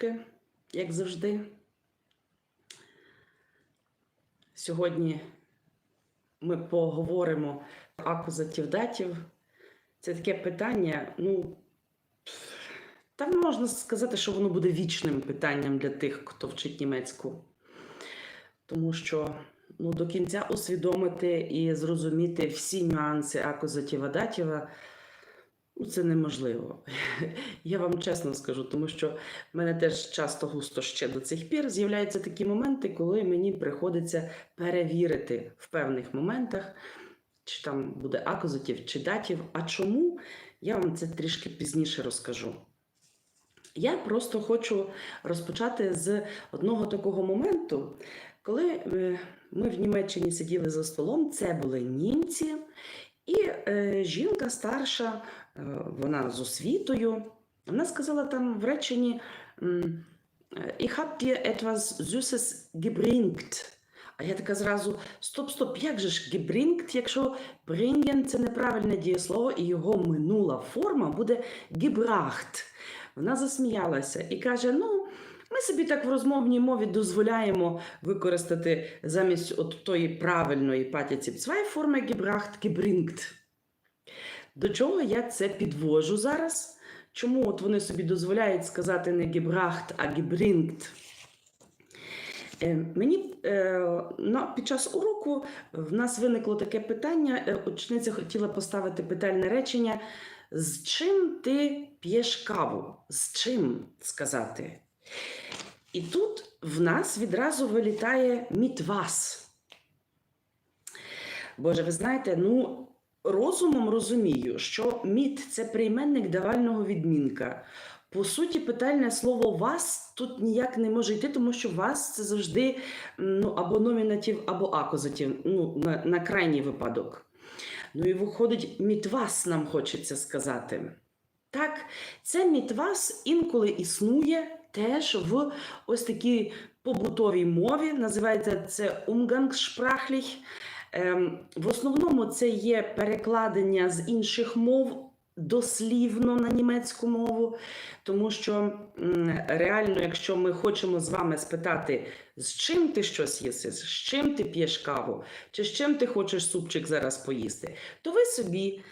Привіточки, як завжди. Сьогодні ми поговоримо про акузатів датів. Це таке питання, ну, там можна сказати, що воно буде вічним питанням для тих, хто вчить німецьку. Тому що ну, до кінця усвідомити і зрозуміти всі нюанси акузатіва датіва це неможливо. Я вам чесно скажу, тому що в мене теж часто густо ще до цих пір з'являються такі моменти, коли мені приходиться перевірити в певних моментах, чи там буде акузатів, чи датів. А чому? Я вам це трішки пізніше розкажу. Я просто хочу розпочати з одного такого моменту, коли е, ми в Німеччині сиділи за столом, це були німці, і е, жінка старша, е, вона з освітою, вона сказала там в реченні е, Ich hab dir etwas Süßes gebringt. А я така зразу: стоп, стоп, як же ж gebringt, якщо bringen – це неправильне дієслово, і його минула форма буде gebracht. Вона засміялася і каже: ну. Ми собі так в розмовній мові дозволяємо використати замість от тої правильної патіці zwei форми gebracht, gebringt. До чого я це підвожу зараз? Чому от вони собі дозволяють сказати не gebracht, а gebringt? Е, Мені е, під час уроку в нас виникло таке питання. е, Учениця хотіла поставити питальне речення: з чим ти п'єш каву? З чим сказати? І тут в нас відразу вилітає мітвас. Боже, ви знаєте, ну, розумом розумію, що міт це прийменник давального відмінка. По суті, питальне слово вас тут ніяк не може йти, тому що вас це завжди ну, або номінатив, або акузатив, ну, на, на крайній випадок. Ну і виходить, мітвас нам хочеться сказати. Так, це мітвас інколи існує теж в ось такій побутовій мові. Називається це umgangssprachlich. Ем, в основному це є перекладення з інших мов дослівно на німецьку мову, тому що реально, якщо ми хочемо з вами спитати, з чим ти щось їси, з чим ти п'єш каву, чи з чим ти хочеш супчик зараз поїсти, то ви собі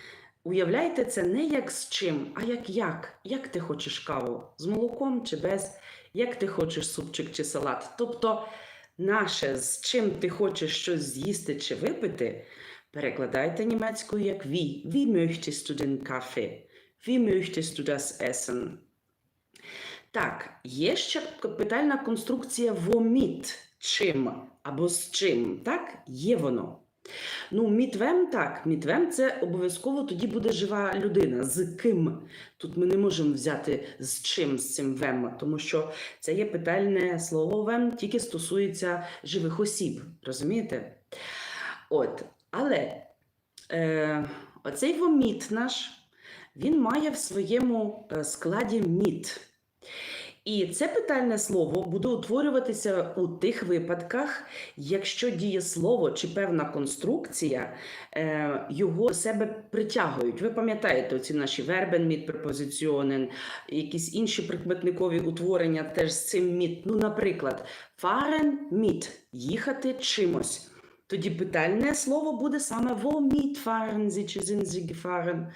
уявляйте це не як з чим, а як як. Як ти хочеш каву? З молоком чи без? Як ти хочеш супчик чи салат? Тобто наше з чим ти хочеш щось з'їсти чи випити, перекладайте німецькою як wie. Wie möchtest du den Kaffee? Wie möchtest du das essen? Так, є ще питальна конструкція воміт. Чим або з чим. Так, є воно. Ну, мітвем так, мітвем це обов'язково тоді буде жива людина. З ким? Тут ми не можемо взяти з чим з цим вем, тому що це є питальне слово вем, тільки стосується живих осіб. Розумієте? От, але е, оцей воміт наш, він має в своєму е, складі міт. І це питальне слово буде утворюватися у тих випадках, якщо дієслово чи певна конструкція е, його до себе притягують. Ви пам'ятаєте ці наші вербен, препозиціонен, якісь інші прикметникові утворення теж з цим міт. Ну, наприклад, фарен міт їхати чимось. Тоді питальне слово буде саме womit fahren Sie чи sind Sie.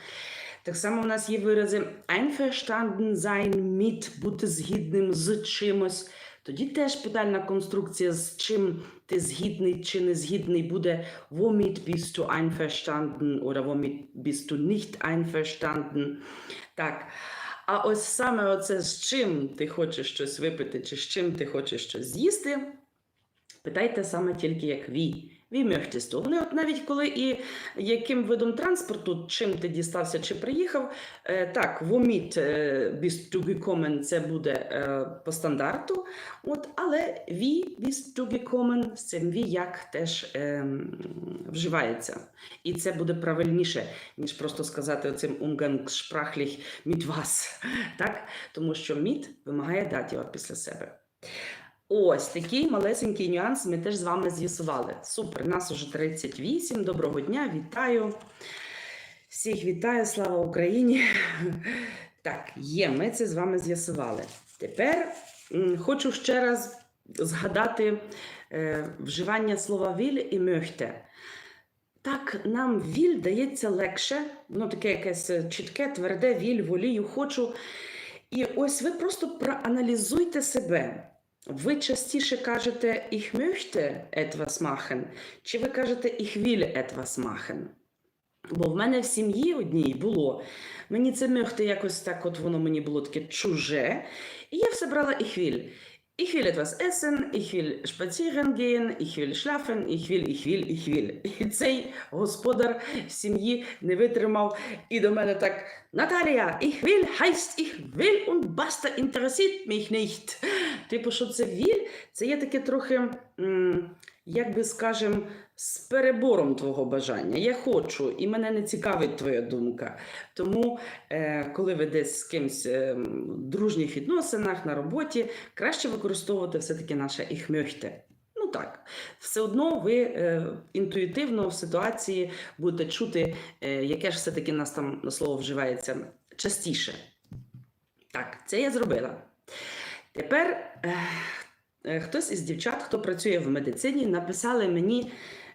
Так само у нас є вирази einverstanden sein mit, бути згідним з чимось. Тоді теж питальна конструкція, з чим ти згідний чи не згідний, буде womit bist du einverstanden oder womit bist du nicht einverstanden. Так. А ось саме оце з чим ти хочеш щось випити, чи з чим ти хочеш щось з'їсти, питайте саме тільки як ві. Möchtest? Вони от навіть коли і яким видом транспорту, чим ти дістався чи приїхав, е, так, воміт bist це буде е, по стандарту, от, але bist du з цим wie як теж е, вживається. І це буде правильніше, ніж просто сказати оцим umgangssprachlich mit was, так? Тому що mit вимагає датіва після себе. Ось такий малесенький нюанс ми теж з вами з'ясували. Супер, нас уже 38. Доброго дня, вітаю. Всіх вітаю, слава Україні. Так, є, ми це з вами з'ясували. Тепер хочу ще раз згадати е, вживання слова віль і мьохте. Так, нам віль дається легше, воно таке якесь е, чітке, тверде, віль, волію, хочу. І ось ви просто проаналізуйте себе. Ви частіше кажете ich möchte etwas machen, чи ви кажете ich will etwas machen? Бо в мене в сім'ї одній було. Мені це möchte якось так, от воно мені було таке чуже. І я все брала ich will. Ich will etwas essen, ich will spazieren gehen, ich will schlafen, ich will, ich will, ich will. І цей господар сім'ї не витримав і до мене так: Наталія, ich will heißt ich will und basta interessiert mich nicht. Типу, що це will, це є таке трохи, як би скажем, з перебором твого бажання. Я хочу, і мене не цікавить твоя думка. Тому, е, коли ви десь з кимось е, в дружніх відносинах на роботі, краще використовувати все-таки наше «ich möchte». Ну так, все одно ви е, інтуїтивно в ситуації будете чути, е, яке ж все-таки нас там слово вживається частіше. Так, це я зробила. Тепер е, хтось із дівчат, хто працює в медицині, написали мені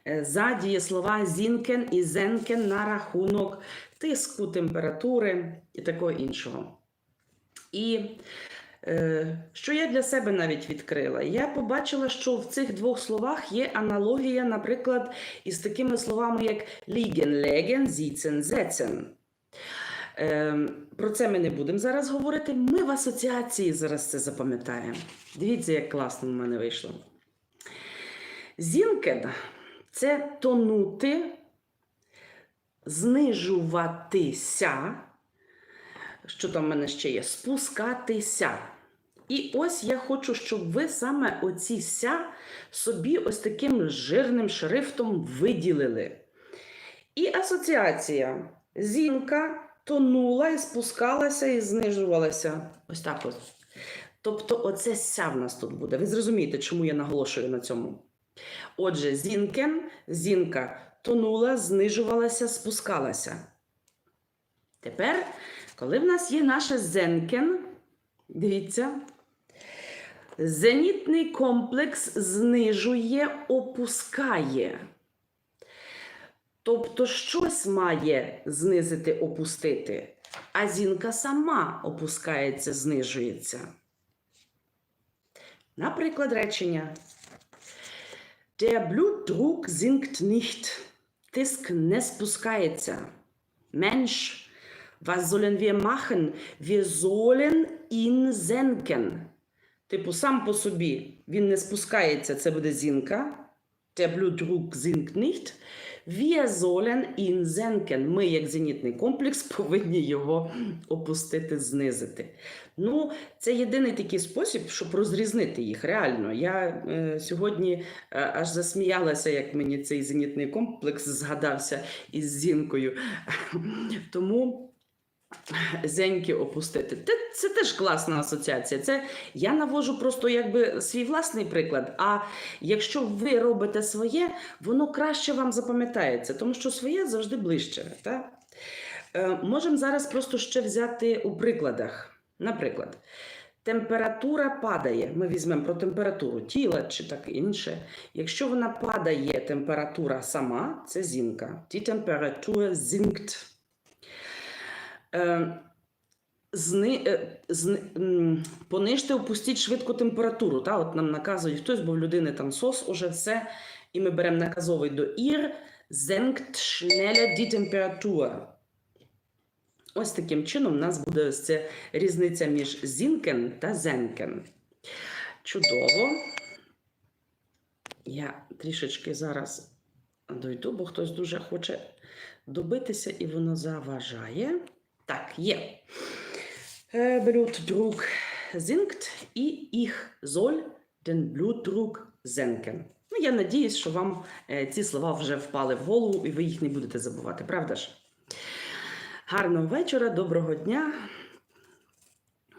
е, за дієслова зінкен і зенкен на рахунок тиску, температури і такого іншого. І е, що я для себе навіть відкрила? Я побачила, що в цих двох словах є аналогія, наприклад, із такими словами, як liegen, legen, sitzen, setzen. Е, про це ми не будемо зараз говорити. Ми в асоціації зараз це запам'ятаємо. Дивіться, як класно в мене вийшло. Зінкен це тонути, знижуватися. Що там в мене ще є? Спускатися. І ось я хочу, щоб ви саме оці ся собі ось таким жирним шрифтом виділили. І асоціація. Зінка тонула і спускалася і знижувалася. Ось так ось. Тобто, оце ся в нас тут буде. Ви зрозумієте, чому я наголошую на цьому. Отже, зінкен, зінка тонула, знижувалася, спускалася. Тепер, коли в нас є наше зенкен, дивіться, зенітний комплекс знижує, опускає. Тобто щось має знизити, опустити, а зінка сама опускається, знижується. Наприклад, речення. Der Blutdruck sinkt nicht. Тиск не спускається. Mensch, was sollen wir machen? Wir sollen ihn senken. Типу, сам по собі він не спускається, це буде зінка. Der Blutdruck sinkt nicht. Wir sollen ihn senken. Ми, як зенітний комплекс, повинні його опустити, знизити. Ну, це єдиний такий спосіб, щоб розрізнити їх. Реально. Я е, сьогодні е, аж засміялася, як мені цей зенітний комплекс згадався із зінкою. Тому. Зеньки опустити. Те- Це теж класна асоціація. Це я навожу просто якби свій власний приклад. А якщо ви робите своє, воно краще вам запам'ятається, тому що своє завжди ближче. Так? Е, можемо зараз просто ще взяти у прикладах. Наприклад, температура падає. Ми візьмемо про температуру тіла чи так інше. Якщо вона падає, температура сама, це зінка. Die Temperatur sinkt. Е, зни, е, зни, понижте, опустіть швидко температуру. Та? От нам наказують хтось, бо в людини там сос уже все. І ми беремо наказовий до ір. Senkt schneller die Temperatur. Ось таким чином у нас буде ось ця різниця між зінкен та зенкен. Чудово. Я трішечки зараз дойду, бо хтось дуже хоче добитися і воно заважає. Так, є. Äh, Blutdruck sinkt і ich soll den Blutdruck senken. Ну, я надіюсь, що вам е, ці слова вже впали в голову і ви їх не будете забувати, правда ж? Гарного вечора, доброго дня.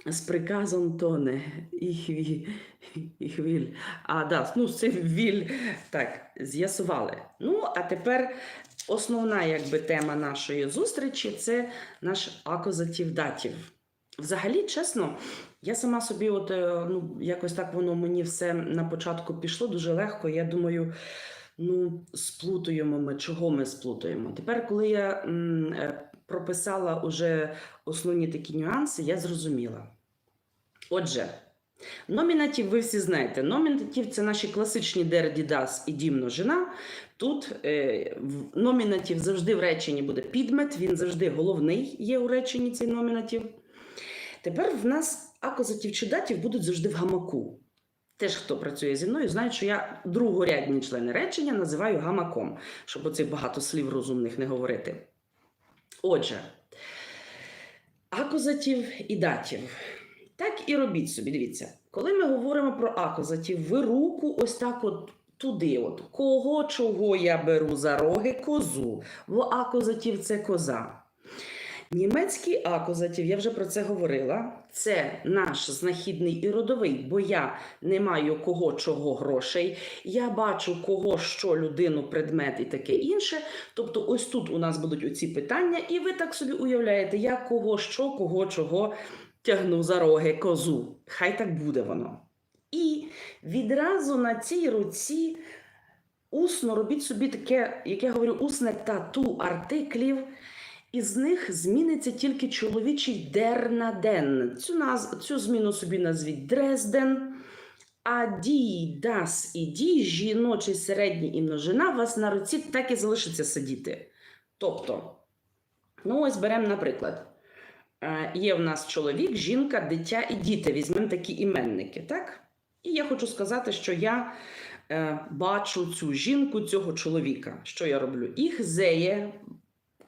З приказом тоне. Will. А, да, ну, це віль. Так, з'ясували. Ну, а тепер основна якби, тема нашої зустрічі це наш акузатив датів. Взагалі, чесно, Я сама собі, от е, ну, якось так воно мені все на початку пішло дуже легко. Я думаю, ну, сплутуємо ми, чого ми сплутуємо. Тепер, коли я м, е, прописала уже основні такі нюанси, я зрозуміла. Отже, номінатив ви всі знаєте. Номінатив це наші класичні die, das і дім множина. Тут е, в- номінатив завжди в реченні буде підмет, він завжди головний є у реченні цей номінатив. Тепер в нас акузатив чи датів будуть завжди в гамаку. Теж, хто працює зі мною, знають, що я другорядні члени речення називаю гамаком, щоб оцих багато слів розумних не говорити. Отже, акузатив і датів. Так і робіть собі, дивіться. Коли ми говоримо про акузатив, ви руку ось так от туди. От. Кого чого я беру за роги козу, бо акузатив це коза. Німецький акузатив, я вже про це говорила. Це наш знахідний і родовий, бо я не маю кого чого грошей. Я бачу кого, що людину, предмет і таке інше. Тобто, ось тут у нас будуть оці питання, і ви так собі уявляєте, я кого, що, кого, чого тягну за роги козу. Хай так буде воно. І відразу на цій руці усно робіть собі таке, як я говорю, усне тату артиклів. Із них зміниться тільки чоловічий дер на ден. Цю, наз... Цю зміну собі назвіть Дрезден. А дій, дас і дій, жіночий середній і множина, вас на руці так і залишиться сидіти. Тобто, ну ось беремо, наприклад, Е, є в нас чоловік, жінка, дитя і діти. Візьмемо такі іменники, так? І я хочу сказати, що я е, бачу цю жінку, цього чоловіка. Що я роблю? Їх зеє.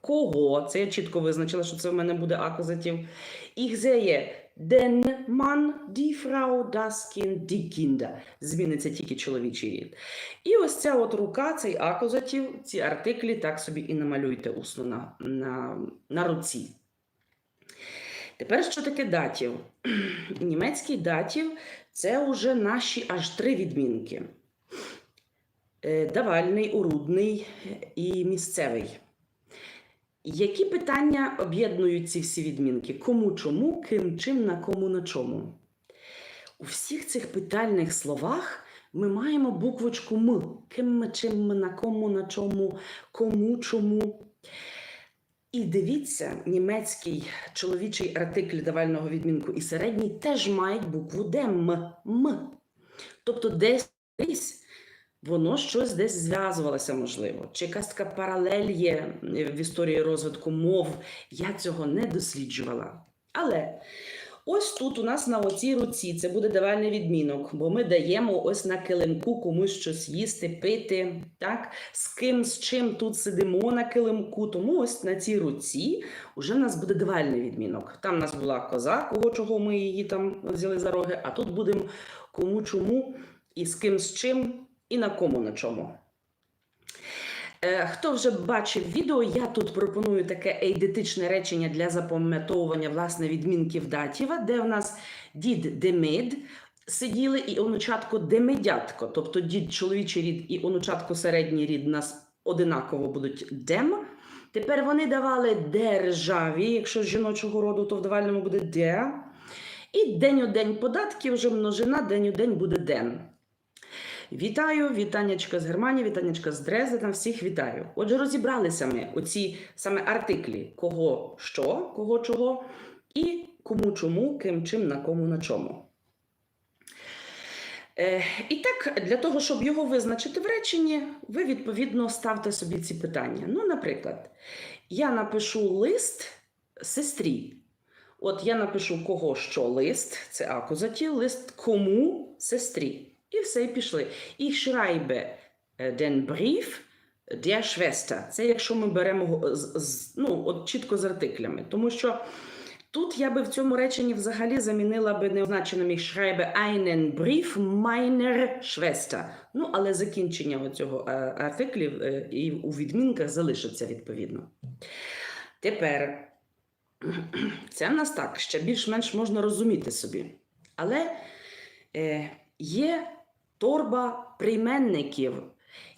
Кого? Це я чітко визначила, що це в мене буде акузатив. Їх зеє den Mann, die Frau, das Kind, die Kinder. Зміниться тільки чоловічий рід. І ось ця от рука, цей акузатив, ці артиклі так собі і намалюйте усно на, на, на руці. Тепер що таке датів? Німецький датів це вже наші аж три відмінки: Е, давальний, урудний і місцевий. Які питання об'єднують ці всі відмінки? Кому чому, ким, чим, на кому, на чому? У всіх цих питальних словах ми маємо буквочку М. Ким чим на кому, на чому, кому, чому. І дивіться, німецький чоловічий артикль давального відмінку і середній теж мають букву Д, М. М. Тобто десь воно щось десь зв'язувалося, можливо. Чи якась така паралель є в історії розвитку мов. Я цього не досліджувала. Але ось тут у нас на оцій руці це буде давальний відмінок, бо ми даємо ось на килимку комусь щось їсти, пити, так? з ким, з чим тут сидимо на килимку. Тому ось на цій руці вже в нас буде давальний відмінок. Там у нас була коза, кого чого ми її там взяли за роги, а тут будемо кому чому і з ким з чим, і на кому на чому. Е, Хто вже бачив відео, я тут пропоную таке ейдетичне речення для запам'ятовування власне відмінків датіва, де в нас дід демид сиділи і онучатко демедятко, тобто дід чоловічий рід і онучатко середній рід нас одинаково будуть дем. Тепер вони давали державі, якщо з жіночого роду, то в давальному буде де. І день у день податки вже множина, день у день буде ден. Вітаю, вітаннячка з Германії, вітаннячка з Дрезди, там всіх вітаю. Отже, розібралися ми оці саме артиклі, кого що, кого чого, і кому чому, ким чим, на кому на чому. Е, і так, для того, щоб його визначити в реченні, ви відповідно ставте собі ці питання. Ну, наприклад, я напишу лист сестрі. От я напишу кого що лист, це акузатив, лист кому сестрі. І все, і пішли. І шрайбе den Brief der Schwester. Це якщо ми беремо з, з- ну, от чітко з артиклями. Тому що тут я би в цьому реченні взагалі замінила би неозначеним їх шрайбе einen Brief meiner Schwester. Ну, але закінчення цього артиклів е, і у відмінках залишиться відповідно. Тепер це в нас так, ще більш-менш можна розуміти собі. Але е, є торба прийменників.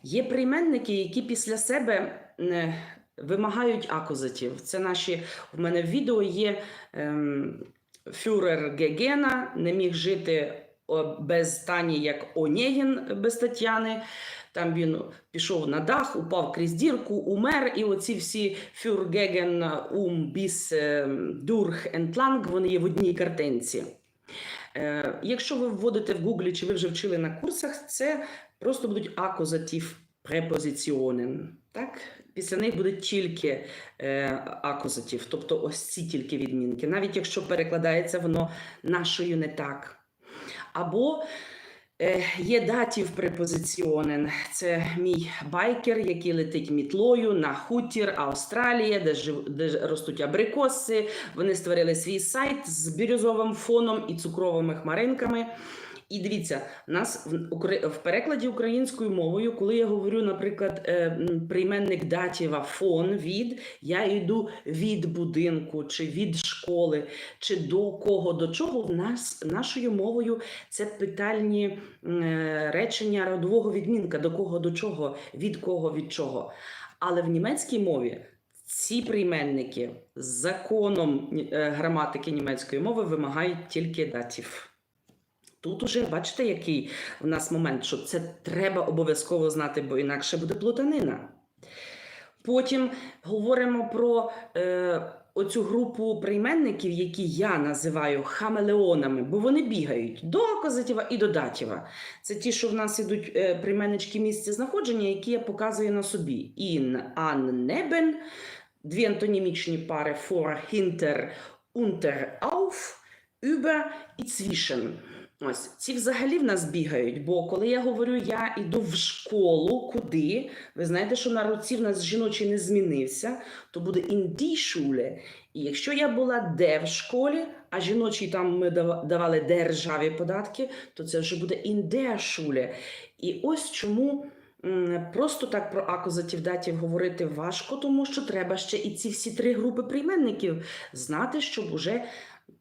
Є прийменники, які після себе е, вимагають акузатів. Це наші в мене в відео є ем, фюрер Гегена не міг жити без Тані, як Онєгін без Тетяни. Там він пішов на дах, упав крізь дірку, умер, і оці всі фюргеген ум біс дурх ентланг, вони є в одній картинці. Е, якщо ви вводите в Гуглі, чи ви вже вчили на курсах, це просто будуть акузатив препозиціонен. Так? Після них буде тільки е, акузатив, тобто ось ці тільки відмінки, навіть якщо перекладається воно нашою не так. Або є датів препозиціонен. Це мій байкер, який летить мітлою на хутір Австралія, де, жив, де ростуть абрикоси. Вони створили свій сайт з бірюзовим фоном і цукровими хмаринками. І дивіться, нас в, в перекладі українською мовою, коли я говорю, наприклад, е, прийменник датіва фон від, я йду від будинку чи від школи, чи до кого, до чого в нас нашою мовою це питальні е, речення родового відмінка, до кого, до чого, від кого, від чого. Але в німецькій мові ці прийменники законом е, граматики німецької мови вимагають тільки датів. Тут уже бачите, який в нас момент, що це треба обов'язково знати, бо інакше буде плутанина. Потім говоримо про е, оцю групу прийменників, які я називаю хамелеонами, бо вони бігають до акузатива і до датіва. Це ті, що в нас ідуть е, прийменнички місця знаходження, які я показую на собі. Ін, ан, небен, дві антонімічні пари for, hinter, unter, auf, über і zwischen. Ось ці взагалі в нас бігають. Бо коли я говорю, я йду в школу, куди? Ви знаєте, що на руці в нас жіночий не змінився, то буде die І якщо я була де в школі, а жіночий там ми давали державі податки, то це вже буде der І ось чому. Просто так про акузатів датів говорити важко, тому що треба ще і ці всі три групи прийменників знати, щоб уже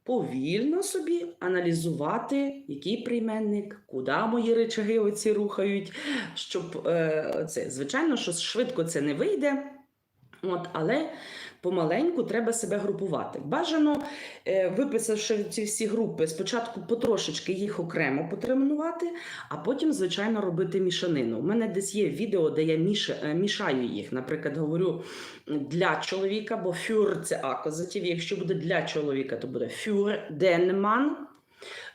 повільно собі аналізувати, який прийменник, куди мої речаги оці рухають. Щоб е, це, звичайно, що швидко це не вийде. От, але помаленьку треба себе групувати. Бажано, е, виписавши ці всі групи, спочатку потрошечки їх окремо потренувати, а потім, звичайно, робити мішанину. У мене десь є відео, де я е, мішаю їх. Наприклад, говорю для чоловіка, бо фюр це акузатив. Якщо буде для чоловіка, то буде фюр денман.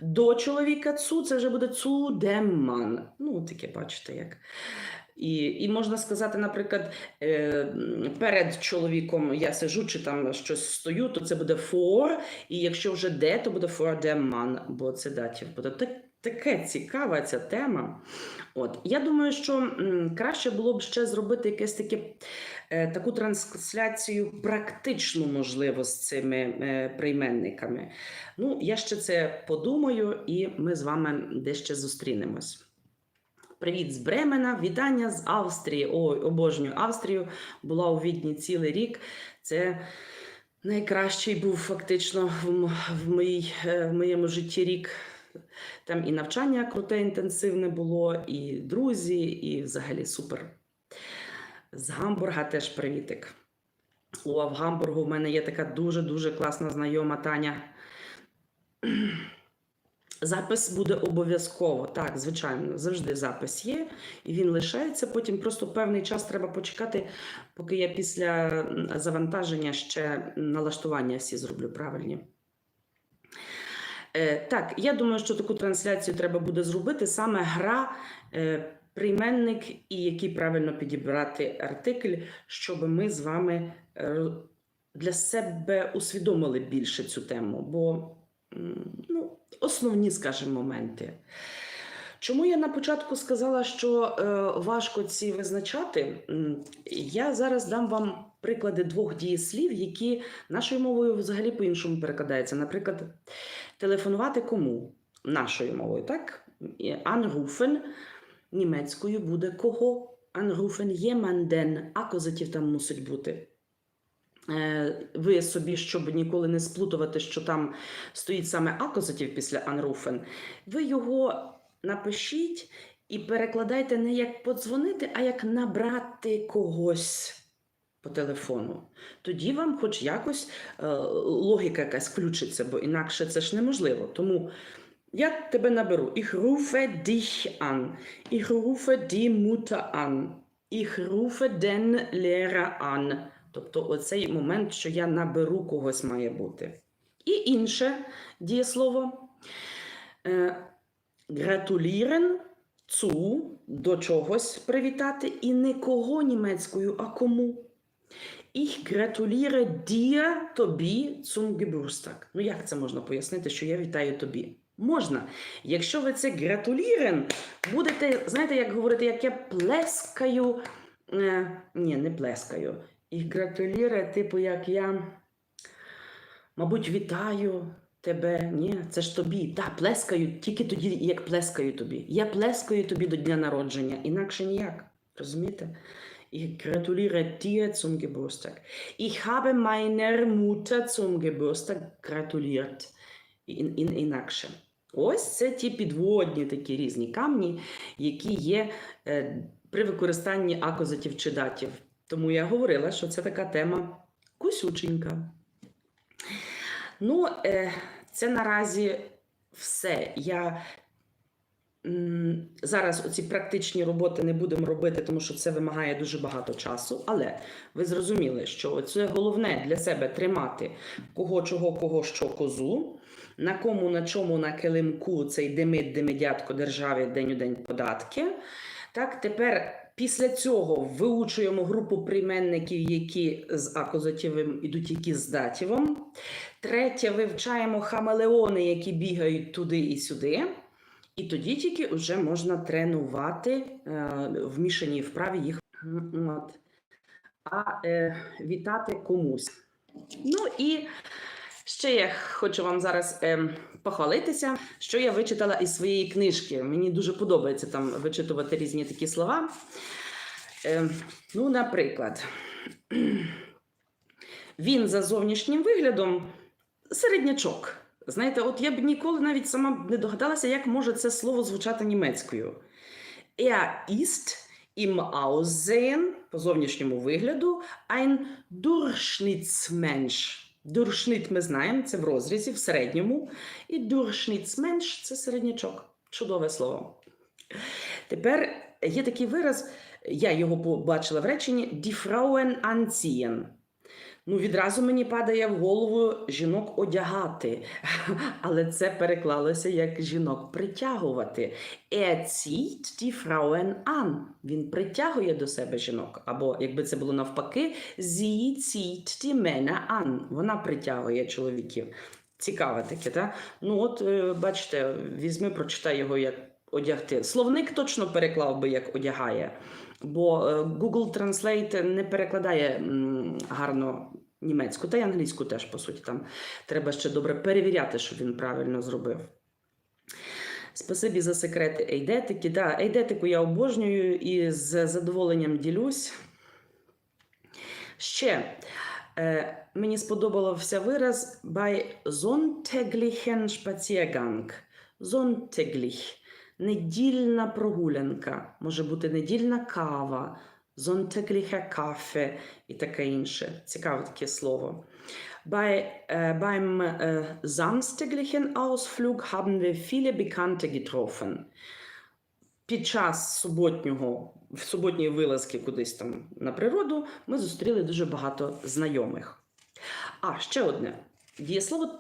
До чоловіка цу це вже буде цу деман. Ну, таке бачите як. І, і можна сказати, наприклад, е, перед чоловіком я сижу чи там щось стою, то це буде for, і якщо вже де, то буде for them man, бо це датів буде. Так, таке цікава ця тема. От. Я думаю, що м, краще було б ще зробити якесь таке, е, таку трансляцію практичну, можливо, з цими е, прийменниками. Ну, я ще це подумаю, і ми з вами десь ще зустрінемось. Привіт з Бремена, вітання з Австрії. Ой, обожнюю Австрію. Була у Відні цілий рік. Це найкращий був фактично в, моїй, е, в моєму житті рік. Там і навчання круте, інтенсивне було, і друзі, і взагалі супер. З Гамбурга теж привітик. О, в Гамбургу в мене є така дуже-дуже класна знайома Таня. Запис буде обов'язково. Так, звичайно, завжди запис є, і він лишається. Потім просто певний час треба почекати, поки я після завантаження ще налаштування всі зроблю правильні. Е, так, я думаю, що таку трансляцію треба буде зробити саме гра, е, прийменник і який правильно підібрати артикль, щоб ми з вами е, для себе усвідомили більше цю тему. Бо ну, основні, скажімо, моменти. Чому я на початку сказала, що е, важко ці визначати? Я зараз дам вам приклади двох дієслів, які нашою мовою взагалі по-іншому перекладаються. Наприклад, телефонувати кому? Нашою мовою, так? Anrufen німецькою буде кого? Anrufen jemanden, акузатив там мусить бути. Е, Ви собі, щоб ніколи не сплутувати, що там стоїть саме акузатив після анруфен, ви його напишіть і перекладайте не як подзвонити, а як набрати когось. по телефону, тоді вам хоч якось е, логіка якась включиться, бо інакше це ж неможливо. Тому я тебе наберу. Ich rufe dich an. Ich rufe die Mutter an. Ich rufe den Lehrer an. Тобто оцей момент, що я наберу когось має бути. І інше дієслово. Е, Гратулірен цу до чогось привітати і не кого німецькою, а кому. Ich gratuliere dir тобі zum Geburtstag. Ну як це можна пояснити, що я вітаю тобі? Можна. Якщо ви це гратулірен, будете, знаєте, як говорити, як я плескаю. Е, ні, не плескаю. Ich gratuliere, типу, як я, мабуть, вітаю тебе. Ні, це ж тобі. Так, плескаю тільки тоді, як плескаю тобі. Я плескаю тобі до дня народження, інакше ніяк. Розумієте? Ich gratuliere dir zum Geburtstag. Ich habe meiner Mutter zum Geburtstag gratuliert. Ін, ін, інакше. Ось це ті підводні такі різні камні, які є е, при використанні акузатів чи датів. Тому я говорила, що це така тема кусюченька. Ну, е, це наразі все. Я зараз оці практичні роботи не будемо робити, тому що це вимагає дуже багато часу. Але ви зрозуміли, що це головне для себе тримати кого, чого, кого, що козу. На кому, на чому, на килимку цей димить, димидятко державі день у день податки. Так, тепер після цього виучуємо групу прийменників, які з акузативом ідуть, які з датівом. Третє, вивчаємо хамелеони, які бігають туди і сюди. І тоді тільки вже можна тренувати е, в мішаній вправі їх. А е, вітати комусь. Ну і ще я хочу вам зараз е, похвалитися, що я вичитала із своєї книжки. Мені дуже подобається там вичитувати різні такі слова. Е, ну, наприклад, він за зовнішнім виглядом середнячок. Знаєте, от я б ніколи навіть сама не догадалася, як може це слово звучати німецькою. Er ist im Aussehen, по зовнішньому вигляду, ein Durchschnittsmensch. Дуршнит ми знаємо, це в розрізі, в середньому. І Durchschnittsmensch – це середнячок. Чудове слово. Тепер є такий вираз, я його побачила в реченні Die Frauen anziehen. Ну, відразу мені падає в голову жінок одягати, але це переклалося як жінок притягувати. Er zieht die Frauen an. Він притягує до себе жінок. Або, якби це було навпаки, sie zieht die Männer an. Вона притягує чоловіків. Цікаве таке, так? Ну, от, е, бачите, візьми, прочитай його як одягти. Словник точно переклав би як одягає. Бо е, Google Translate не перекладає гарно німецьку, та й англійську теж, по суті. Там треба ще добре перевіряти, щоб він правильно зробив. Спасибі за секрети ейдетики. Да, ейдетику я обожнюю і з задоволенням ділюсь. Ще е, мені сподобався вираз bei sonntäglichen Spaziergang. Sonntäglich – недільна прогулянка, може бути недільна кава, sonntäglicher Kaffee і таке інше. Цікаве таке слово. Bei, äh, beim äh, samstäglichen Ausflug haben wir viele Bekannte getroffen. Під час суботнього, суботньої вилазки кудись там на природу ми зустріли дуже багато знайомих. А, ще одне. Дієслово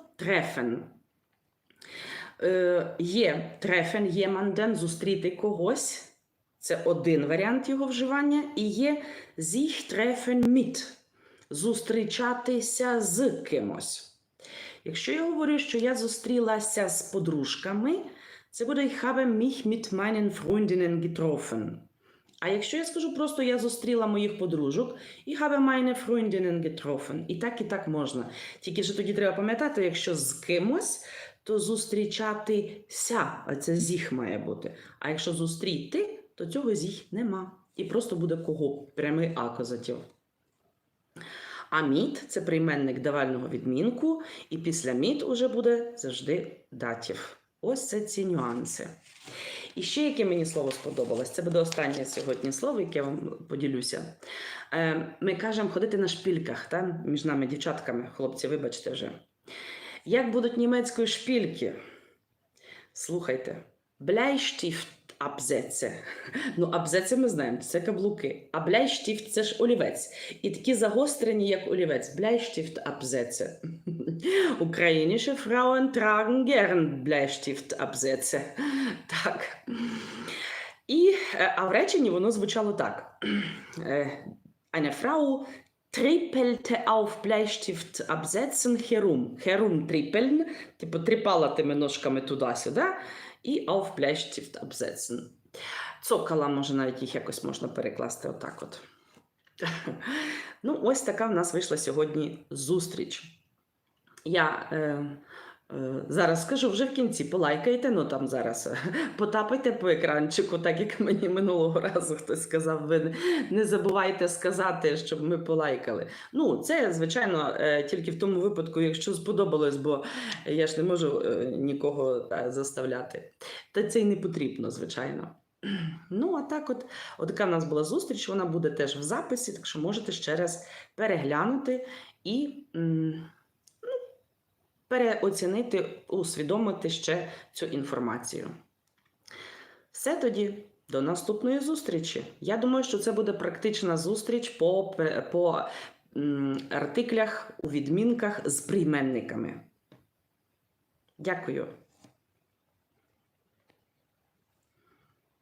Е, є treffen jemanden, зустріти когось. Це один варіант його вживання. І є sich treffen mit зустрічатися з кимось. Якщо я говорю, що я зустрілася з подружками, це буде Ich habe mich mit meinen Freundinnen getroffen. А якщо я скажу просто я зустріла моїх подружок, Ich habe meine Freundinnen getroffen. І так, і так можна. Тільки що тоді треба пам'ятати, якщо з кимось, то зустрічатися, а це зіх має бути. А якщо зустріти, то цього зіх нема. І просто буде кого? Прямий акузатив. А міт це прийменник давального відмінку, і після міт уже буде завжди датів. Ось це ці нюанси. І ще яке мені слово сподобалось, це буде останнє сьогодні слово, яке я вам поділюся. Е, Ми кажемо ходити на шпільках, та? між нами, дівчатками, хлопці, вибачте вже. Як будуть німецькою шпільки? Слухайте, Bleistift абзеце. Ну, абзеце ми знаємо, це каблуки. А Bleistift – це ж олівець. І такі загострені, як олівець. Bleistift абзеце. Українські Frauen tragen gern Bleistift абзеце. Так. І, е, а в реченні воно звучало так. Е, Eine Frau trippelte auf Bleistift absetzen herum. Herum trippeln, типу трипалатими ножками туди-сюди, і auf Bleistift absetzen. Цокала, може, навіть їх якось можна перекласти отак от. Ну, ось така в нас вийшла сьогодні зустріч. Я е, зараз скажу вже в кінці, полайкайте, ну там зараз е, потапайте по екранчику, так як мені минулого разу хтось сказав, ви не, забувайте сказати, щоб ми полайкали. Ну, це, звичайно, е, тільки в тому випадку, якщо сподобалось, бо я ж не можу е, нікого та, заставляти. Та це й не потрібно, звичайно. Ну, а так, от, от така в нас була зустріч, вона буде теж в записі, так що можете ще раз переглянути і переоцінити, усвідомити ще цю інформацію. Все тоді. До наступної зустрічі. Я думаю, що це буде практична зустріч по, по артиклях у відмінках з прийменниками. Дякую.